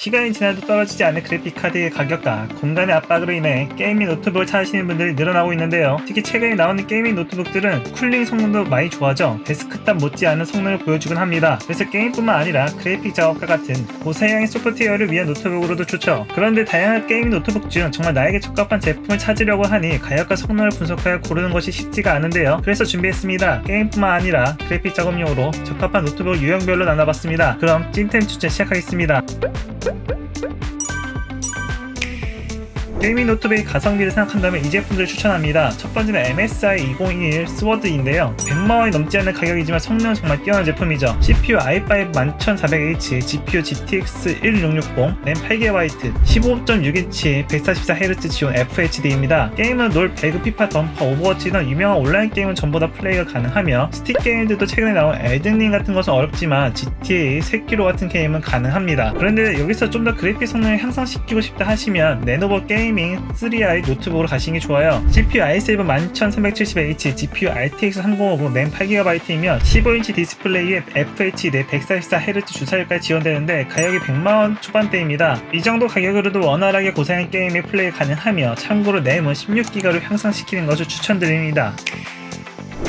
시간이 지나도 떨어지지 않는 그래픽카드의 가격과 공간의 압박으로 인해 게이밍 노트북을 찾으시는 분들이 늘어나고 있는데요. 특히 최근에 나오는 게이밍 노트북들은 쿨링 성능도 많이 좋아져 데스크탑 못지않은 성능을 보여주곤 합니다. 그래서 게임뿐만 아니라 그래픽 작업과 같은 고사양의 소프트웨어를 위한 노트북으로도 좋죠. 그런데 다양한 게이밍 노트북 중 정말 나에게 적합한 제품을 찾으려고 하니 가격과 성능을 분석하여 고르는 것이 쉽지가 않은데요. 그래서 준비했습니다. 게임뿐만 아니라 그래픽 작업용으로 적합한 노트북 유형별로 나눠봤습니다. 그럼 찐템 추천 시작하겠습니다. 게이밍 노트북의 가성비를 생각한다면 이 제품들을 추천합니다. 첫 번째는 MSI 2021 스워드인데요. 100만원이 넘지 않는 가격이지만 성능은 정말 뛰어난 제품이죠. CPU i5 11400H, GPU GTX 1660, 램 8GB, 15.6인치 144Hz 지원 FHD입니다. 게임은 롤, 배그, 피파, 덤퍼, 오버워치 등 유명한 온라인 게임은 전부 다 플레이가 가능하며 스틱 게임들도 최근에 나온 엘든링 같은 것은 어렵지만 GTA, 세키로 같은 게임은 가능합니다. 그런데 여기서 좀 더 그래픽 성능을 향상시키고 싶다 하시면 레노버 게 이밍 3i 노트북으로 가시는 게 좋아요. CPU i7 11370H, GPU RTX 3050, 램 8GB이며 15인치 디스플레이에 FHD 144Hz 주사율까지 지원되는데 가격이 100만원 초반대입니다. 이 정도 가격으로도 원활하게 고사양 게임이 플레이 가능하며 참고로 램은 16기가로 향상시키는 것을 추천드립니다.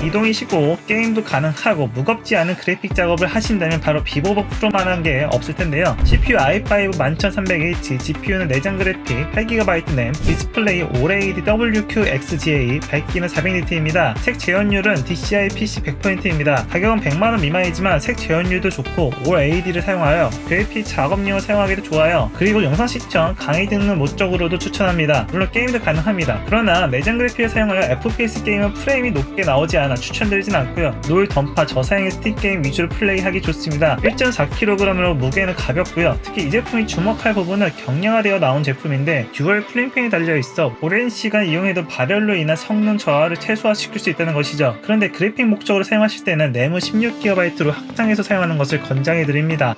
이동이 쉽고 게임도 가능하고 무겁지 않은 그래픽 작업을 하신다면 바로 비보버 프로만한 게 없을 텐데요. CPU i5 11300H, GPU는 내장 그래픽 8GB 램, 디스플레이 OLED WQXGA, 밝기는 400니트입니다. 색 재현율은 DCI PC 100%입니다. 가격은 100만원 미만이지만 색 재현율도 좋고 OLED를 사용하여 그래픽 작업용을 사용하기도 좋아요. 그리고 영상 시청, 강의 듣는 목적으로도 추천합니다. 물론 게임도 가능합니다. 그러나 내장 그래픽을 사용하여 FPS 게임은 프레임이 높게 나오지 않아 추천드리진 않고요. 롤, 던파, 저사양의 스팀 게임 위주로 플레이하기 좋습니다. 1.4kg으로 무게는 가볍고요. 특히 이 제품이 주목할 부분은 경량화되어 나온 제품인데 듀얼 쿨링팬이 달려 있어 오랜 시간 이용해도 발열로 인한 성능 저하를 최소화시킬 수 있다는 것이죠. 그런데 그래픽 목적으로 사용하실 때는 램을 16GB로 확장해서 사용하는 것을 권장해 드립니다.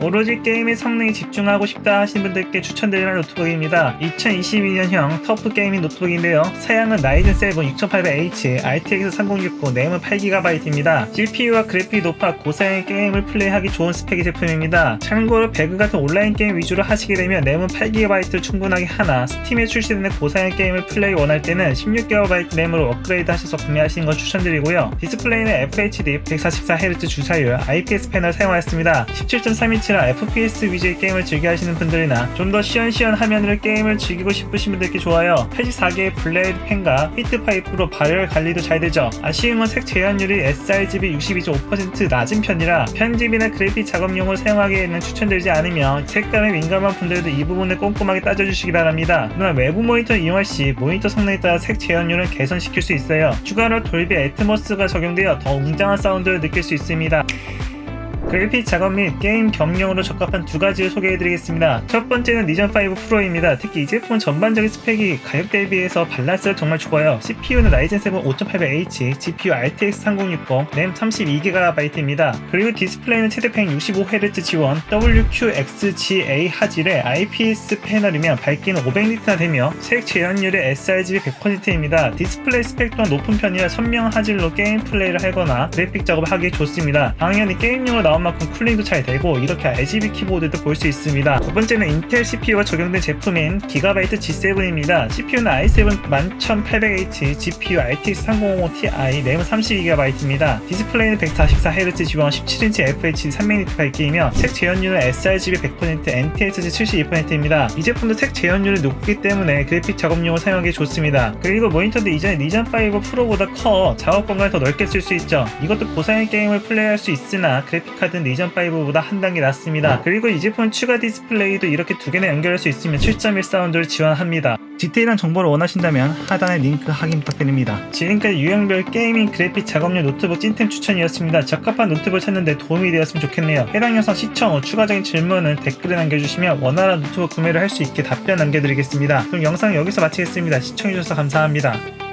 오로지 게임의 성능에 집중하고 싶다 하신 분들께 추천드리는 노트북입니다. 2022년형 터프 게이밍 노트북인데요. 사양은 라이젠 7 6800H, RTX 3060, 램은 8GB입니다. GPU와 그래픽이 높아 고사양의 게임을 플레이하기 좋은 스펙의 제품입니다. 참고로 배그 같은 온라인 게임 위주로 하시게 되면 램은 8GB를 충분하게 하나 스팀에 출시되는 고사양 게임을 플레이 원할 때는 16GB 램으로 업그레이드 하셔서 구매하시는 걸 추천드리고요. 디스플레이는 FHD 144Hz 주사율 IPS 패널 사용하였습니다. 17.3인치 라 FPS 위주의 게임을 즐겨 하시는 분들이나 좀 더 시원시원 화면으로 게임을 즐기고 싶으신 분들께 좋아요. 84개의 블레이드 펜과 히트 파이프로 발열 관리도 잘 되죠. 아쉬운 건 색 재현율이 sRGB 62.5% 낮은 편이라 편집이나 그래픽 작업용으로 사용하기에는 추천드리지 않으며 색감에 민감한 분들도 이 부분을 꼼꼼하게 따져주시기 바랍니다. 그러나 외부 모니터 이용할 시 모니터 성능에 따라 색 재현율은 개선시킬 수 있어요. 추가로 돌비 애트모스가 적용되어 더 웅장한 사운드를 느낄 수 있습니다. 그래픽 작업 및 게임 겸용으로 적합한 두 가지를 소개해드리겠습니다. 첫 번째는 리전 5 프로입니다. 특히 이 제품은 전반적인 스펙이 가격 대비해서 밸런스가 정말 좋아요. CPU는 라이젠 7 5800H, GPU RTX 3060, 램 32GB입니다. 그리고 디스플레이는 최대 165Hz 지원, WQXGA 화질의 IPS 패널이면 밝기는 500니트나 되며 색 재현율의 sRGB 100%입니다. 디스플레이 스펙 또한 높은 편이라 선명한 화질로 게임 플레이를 하거나 그래픽 작업을 하기 좋습니다. 당연히 게임용으로 나온 만큼 쿨링도 잘 되고 이렇게 RGB 키보드도 볼 수 있습니다. 두 번째는 인텔 CPU가 적용된 제품인 기가바이트 G7입니다. CPU는 i7 11800H, GPU RTX 3050 Ti, 램은 32GB입니다. 디스플레이는 144Hz 지원 17인치 FHD 300니트 밝기이며 색 재현율은 sRGB 100%, NTSC 72%입니다. 이 제품도 색 재현율이 높기 때문에 그래픽 작업용으로 사용하기 좋습니다. 그리고 모니터도 이전에 리전 5 프로보다 커 작업 공간을 더 넓게 쓸 수 있죠. 이것도 고사양 게임을 플레이할 수 있으나 그래픽 카드 는 리전 5보다 한 단계 낮습니다. 그리고 이 제품은 추가 디스플레이도 이렇게 두 개나 연결할 수 있으며 7.1 사운드를 지원합니다. 디테일한 정보를 원하신다면 하단에 링크 확인 부탁드립니다. 지금까지 유형별 게이밍 그래픽 작업용 노트북 찐템 추천이었습니다. 적합한 노트북을 찾는데 도움이 되었으면 좋겠네요. 해당 영상 시청 후 추가적인 질문은 댓글에 남겨주시면 원활한 노트북 구매를 할 수 있게 답변 남겨드리겠습니다. 그럼 영상 여기서 마치겠습니다. 시청해주셔서 감사합니다.